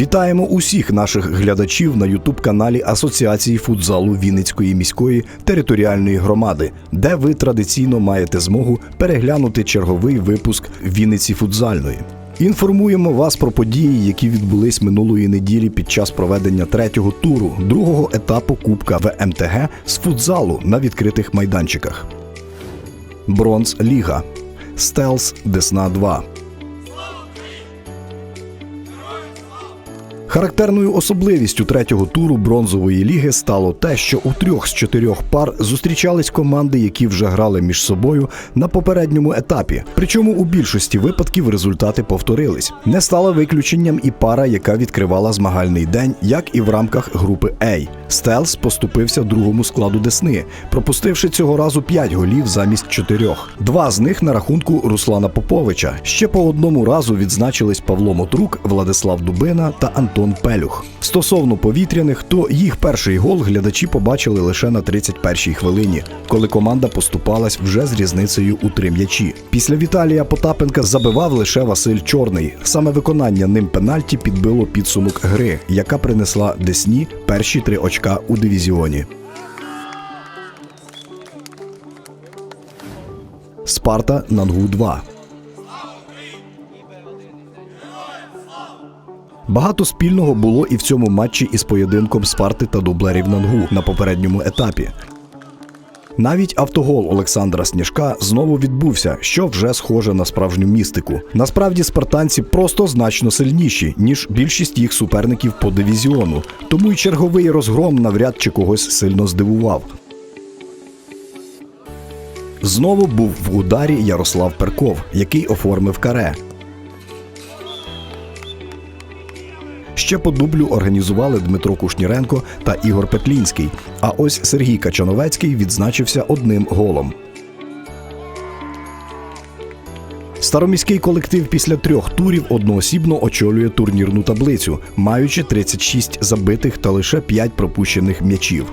Вітаємо усіх наших глядачів на Ютуб-каналі Асоціації футзалу Вінницької міської територіальної громади, де ви традиційно маєте змогу переглянути черговий випуск Вінниці футзальної. Інформуємо вас про події, які відбулись минулої неділі під час проведення третього туру другого етапу Кубка ВМТГ з футзалу на відкритих майданчиках. Бронз Ліга Стелс Десна 2 Характерною особливістю третього туру бронзової ліги стало те, що у трьох з чотирьох пар зустрічались команди, які вже грали між собою на попередньому етапі. Причому у більшості випадків результати повторились. Не стала виключенням і пара, яка відкривала змагальний день, як і в рамках групи А. Стелс поступився другому складу Десни, пропустивши цього разу 5 голів замість чотирьох. Два з них на рахунку Руслана Поповича. Ще по одному разу відзначились Павло Мотрук, Владислав Дубина та Антон Пелюх. Стосовно повітряних, то їх перший гол глядачі побачили лише на 31-й хвилині, коли команда поступалась вже з різницею у три м'ячі. Після Віталія Потапенка забивав лише Василь Чорний. Саме виконання ним пенальті підбило підсумок гри, яка принесла Десні перші три очка у дивізіоні. Спарта Нангу 2 Багато спільного було і в цьому матчі із поєдинком Спарти та дублерів Нангу на попередньому етапі. Навіть автогол Олександра Сніжка знову відбувся, що вже схоже на справжню містику. Насправді спартанці просто значно сильніші, ніж більшість їх суперників по дивізіону, тому й черговий розгром навряд чи когось сильно здивував. Знову був в ударі Ярослав Перков, який оформив каре. Ще по дублю організували Дмитро Кушніренко та Ігор Петлінський. А ось Сергій Качановецький відзначився одним голом. Староміський колектив після трьох турів одноосібно очолює турнірну таблицю, маючи 36 забитих та лише 5 пропущених м'ячів.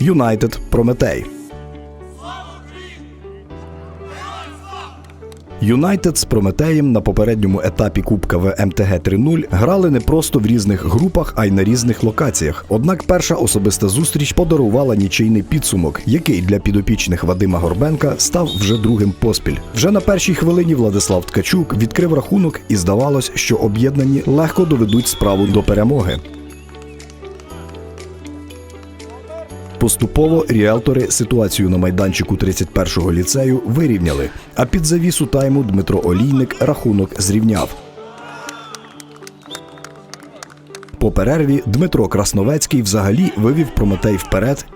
Юнайтед Прометей. Юнайтед з Прометеєм на попередньому етапі Кубка ВМТГ 3-0 грали не просто в різних групах, а й на різних локаціях. Однак перша особиста зустріч подарувала нічийний підсумок, який для підопічних Вадима Горбенка став вже другим поспіль. Вже на першій хвилині Владислав Ткачук відкрив рахунок, і здавалось, що об'єднані легко доведуть справу до перемоги. Поступово ріелтори ситуацію на майданчику 31-го ліцею вирівняли, а під завісу тайму Дмитро Олійник рахунок зрівняв. По перерві Дмитро Красновецький взагалі вивів Прометей вперед.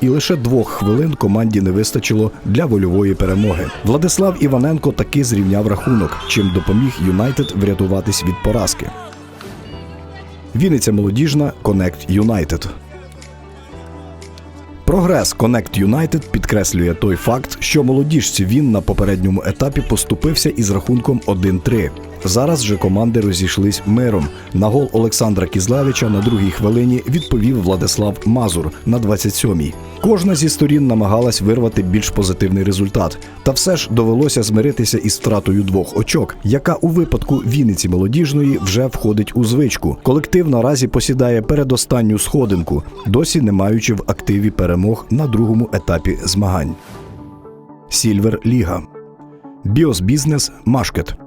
І лише двох хвилин команді не вистачило для вольової перемоги. Владислав Іваненко таки зрівняв рахунок, чим допоміг Юнайтед врятуватись від поразки. Вінниця молодіжна Connect Юнайтед. Прогрес Connect United підкреслює той факт, що молодіжці він на попередньому етапі поступився із рахунком 1-3. Зараз же команди розійшлись миром. На гол Олександра Кізлевича на другій хвилині відповів Владислав Мазур на 27-й. Кожна зі сторін намагалась вирвати більш позитивний результат, та все ж довелося змиритися із втратою двох очок, яка у випадку Вінниці молодіжної вже входить у звичку. Колектив наразі посідає передостанню сходинку, досі не маючи в активі перемог на другому етапі змагань. Сільвер Ліга Біос Бізнес Машкет.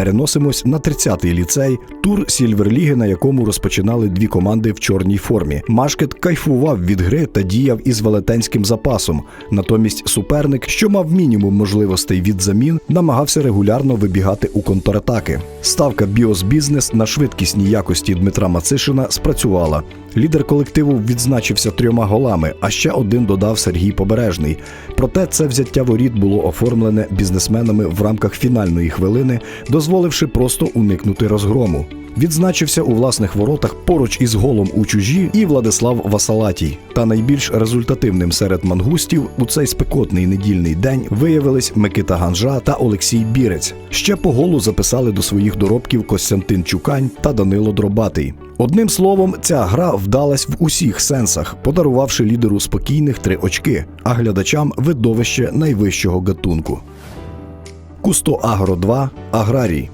Переносимось на 30-й ліцей, тур Сільверліги, на якому розпочинали дві команди в чорній формі. Машкет кайфував від гри та діяв із велетенським запасом. Натомість суперник, що мав мінімум можливостей від замін, намагався регулярно вибігати у контратаки. Ставка Біос Бізнес на швидкісні якості Дмитра Мацишина спрацювала. Лідер колективу відзначився трьома голами, а ще один додав Сергій Побережний. Проте це взяття воріт було оформлене бізнесменами в рамках фінальної хвилини, дозволивши просто уникнути розгрому. Відзначився у власних воротах поруч із голом у чужі і Владислав Васалатій. Та найбільш результативним серед мангустів у цей спекотний недільний день виявились Микита Ганжа та Олексій Бірець. Ще по голу записали до своїх доробків Костянтин Чукань та Данило Дробатий. Одним словом, ця гра вдалась в усіх сенсах, подарувавши лідеру спокійних три очки, а глядачам видовище найвищого гатунку. Кусто Агро 2 Аграрій.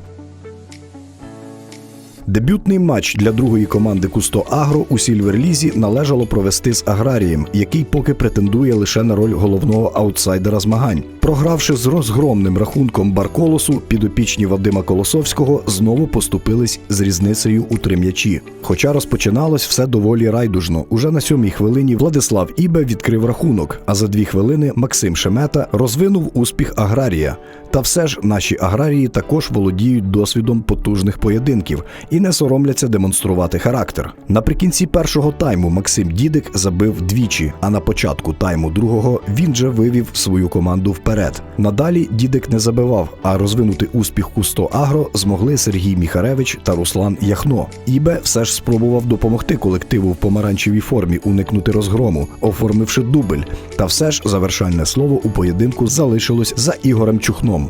Дебютний матч для другої команди Кусто Агро у Сільверлізі належало провести з Аграрієм, який поки претендує лише на роль головного аутсайдера змагань. Програвши з розгромним рахунком Барколосу, підопічні Вадима Колосовського знову поступились з різницею у три м'ячі. Хоча розпочиналось все доволі райдужно. Уже на сьомій хвилині Владислав Ібе відкрив рахунок, а за дві хвилини Максим Шемета розвинув успіх Аграрія. Та все ж наші аграрії також володіють досвідом потужних поєдинків і не соромляться демонструвати характер. Наприкінці першого тайму Максим Дідик забив двічі, а на початку тайму другого він же вивів свою команду вперед. Надалі Дідик не забивав, а розвинути успіх у 100 агро змогли Сергій Міхаревич та Руслан Яхно. Ібе все ж спробував допомогти колективу в помаранчевій формі уникнути розгрому, оформивши дубль. Та все ж завершальне слово у поєдинку залишилось за Ігорем Чухном.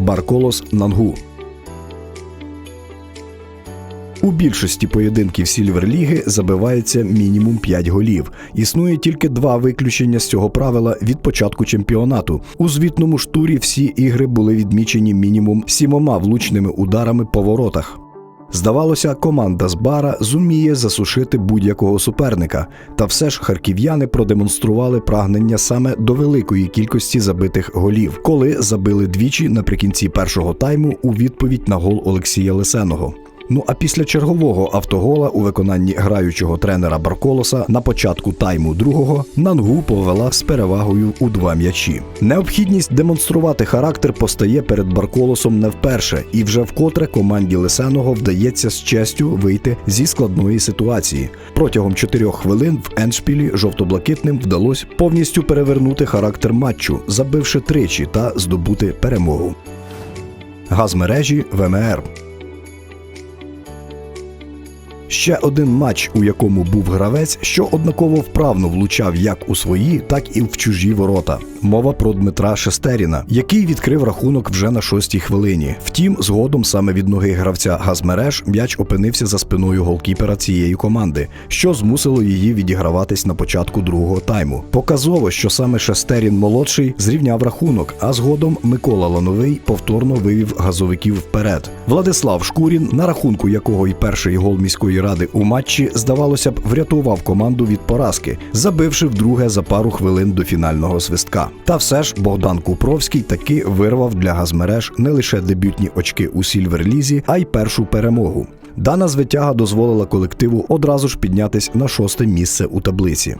Барколос Нангу. У більшості поєдинків Сільверліги забивається мінімум 5 голів. Існує тільки два виключення з цього правила від початку чемпіонату. У звітному штурі всі ігри були відмічені мінімум сімома влучними ударами по воротах. Здавалося, команда з бара зуміє засушити будь-якого суперника, та все ж харків'яни продемонстрували прагнення саме до великої кількості забитих голів, коли забили двічі наприкінці першого тайму у відповідь на гол Олексія Лисеного. Ну а після чергового автогола у виконанні граючого тренера Барколоса на початку тайму другого Нангу повела з перевагою у два м'ячі. Необхідність демонструвати характер постає перед Барколосом не вперше, і вже вкотре команді Лисеного вдається з честю вийти зі складної ситуації. Протягом чотирьох хвилин в Еншпілі жовто-блакитним вдалося повністю перевернути характер матчу, забивши тричі та здобути перемогу. Газмережі ВМР. Ще один матч, у якому був гравець, що однаково вправно влучав як у свої, так і в чужі ворота. Мова про Дмитра Шестеріна, який відкрив рахунок вже на шостій хвилині. Втім, згодом саме від ноги гравця Газмереж м'яч опинився за спиною голкіпера цієї команди, що змусило її відіграватись на початку другого тайму. Показово, що саме Шестерін молодший зрівняв рахунок, а згодом Микола Лановий повторно вивів газовиків вперед. Владислав Шкурін, на рахунку якого і перший гол міської ради у матчі, здавалося б, врятував команду від поразки, забивши вдруге за пару хвилин до фінального свистка. Та все ж Богдан Купровський таки вирвав для газмереж не лише дебютні очки у Сільверлізі, а й першу перемогу. Дана звитяга дозволила колективу одразу ж піднятись на шосте місце у таблиці.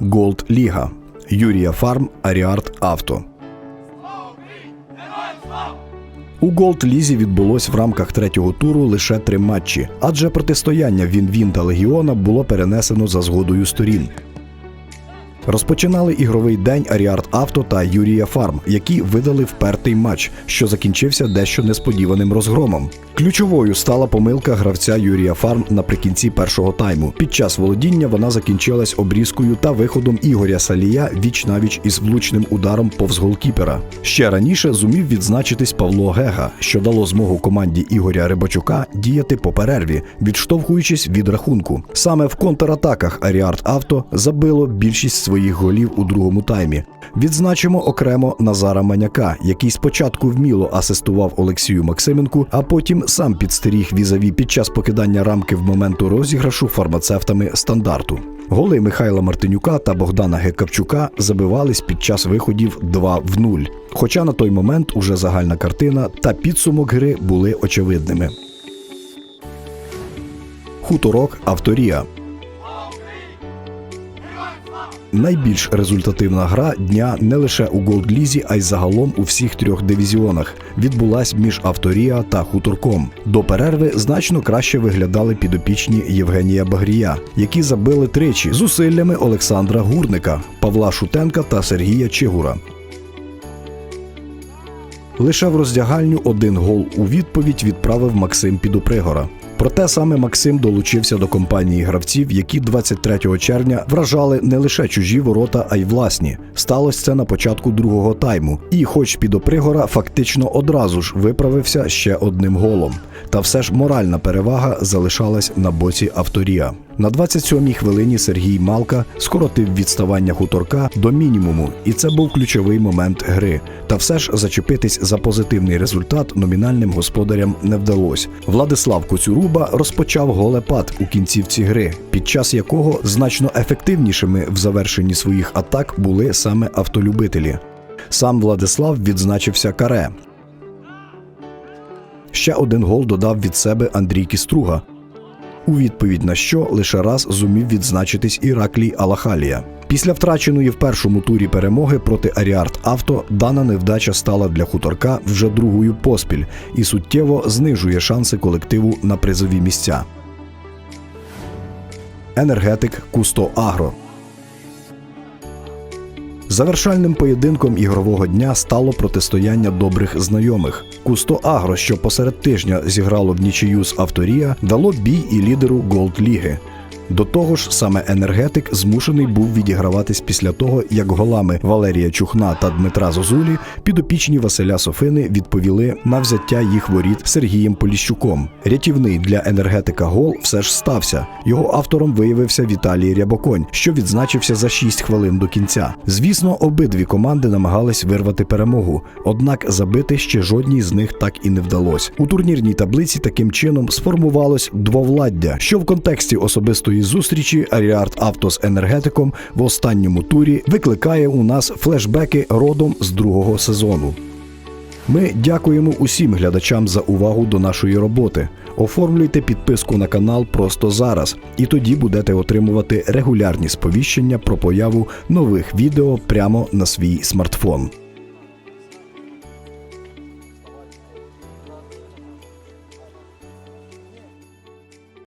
Голд Ліга. Юрія Фарм, Аріарт Авто. У Голд Лізі відбулось в рамках третього туру лише три матчі, адже протистояння Він-Він та Легіона було перенесено за згодою сторін. Розпочинали ігровий день Аріарт Авто та Юрія Фарм, які видали впертий матч, що закінчився дещо несподіваним розгромом. Ключовою стала помилка гравця Юрія Фарм наприкінці першого тайму. Під час володіння вона закінчилась обрізкою та виходом Ігоря Салія віч навіч із влучним ударом повз голкіпера. Ще раніше зумів відзначитись Павло Гега, що дало змогу команді Ігоря Рибачука діяти по перерві, відштовхуючись від рахунку. Саме в контратаках Аріарт Авто забило більшість своїх голів у другому таймі. Відзначимо окремо Назара Маняка, який спочатку вміло асистував Олексію Максименку, а потім сам підстеріг візаві під час покидання рамки в моменту розіграшу фармацевтами стандарту. Голи Михайла Мартинюка та Богдана Гекавчука забивались під час виходів 2 в 0. Хоча на той момент уже загальна картина та підсумок гри були очевидними. Хуторок Авторія. Найбільш результативна гра дня не лише у Голдлізі, а й загалом у всіх трьох дивізіонах відбулась між Авторія та Хуторком. До перерви значно краще виглядали підопічні Євгенія Багрія, які забили тричі зусиллями Олександра Гурника, Павла Шутенка та Сергія Чигура. Лише в роздягальню один гол у відповідь відправив Максим Підопригора. Проте саме Максим долучився до компанії гравців, які 23 червня вражали не лише чужі ворота, а й власні. Сталося це на початку другого тайму. І, хоч підопригора фактично одразу ж виправився ще одним голом. Та все ж моральна перевага залишалась на боці авторія. На 27-й хвилині Сергій Малка скоротив відставання хуторка до мінімуму, і це був ключовий момент гри. Та все ж зачепитись за позитивний результат номінальним господарям не вдалося. Владислав Коцюруба розпочав голепад у кінцівці гри, під час якого значно ефективнішими в завершенні своїх атак були саме автолюбителі. Сам Владислав відзначився каре. Ще один гол додав від себе Андрій Кіструга, у відповідь на що лише раз зумів відзначитись Іраклій Алахалія. Після втраченої в першому турі перемоги проти Аріарт Авто дана невдача стала для хуторка вже другою поспіль і суттєво знижує шанси колективу на призові місця. Енергетик Кусто Агро Завершальним поєдинком ігрового дня стало протистояння добрих знайомих. Кусто Агро, що посеред тижня зіграло в нічию з авторія, дало бій і лідеру Голд Ліги. До того ж, саме енергетик змушений був відіграватись після того, як голами Валерія Чухна та Дмитра Зозулі підопічні Василя Софини відповіли на взяття їх воріт Сергієм Поліщуком. Рятівний для енергетика гол все ж стався. Його автором виявився Віталій Рябоконь, що відзначився за 6 хвилин до кінця. Звісно, обидві команди намагались вирвати перемогу, однак забити ще жодній з них так і не вдалося. У турнірній таблиці таким чином сформувалось двовладдя, що в контексті особистої зустрічі Аріарт Авто з енергетиком в останньому турі викликає у нас флешбеки родом з другого сезону. Ми дякуємо усім глядачам за увагу до нашої роботи. Оформлюйте підписку на канал просто зараз, і тоді будете отримувати регулярні сповіщення про появу нових відео прямо на свій смартфон.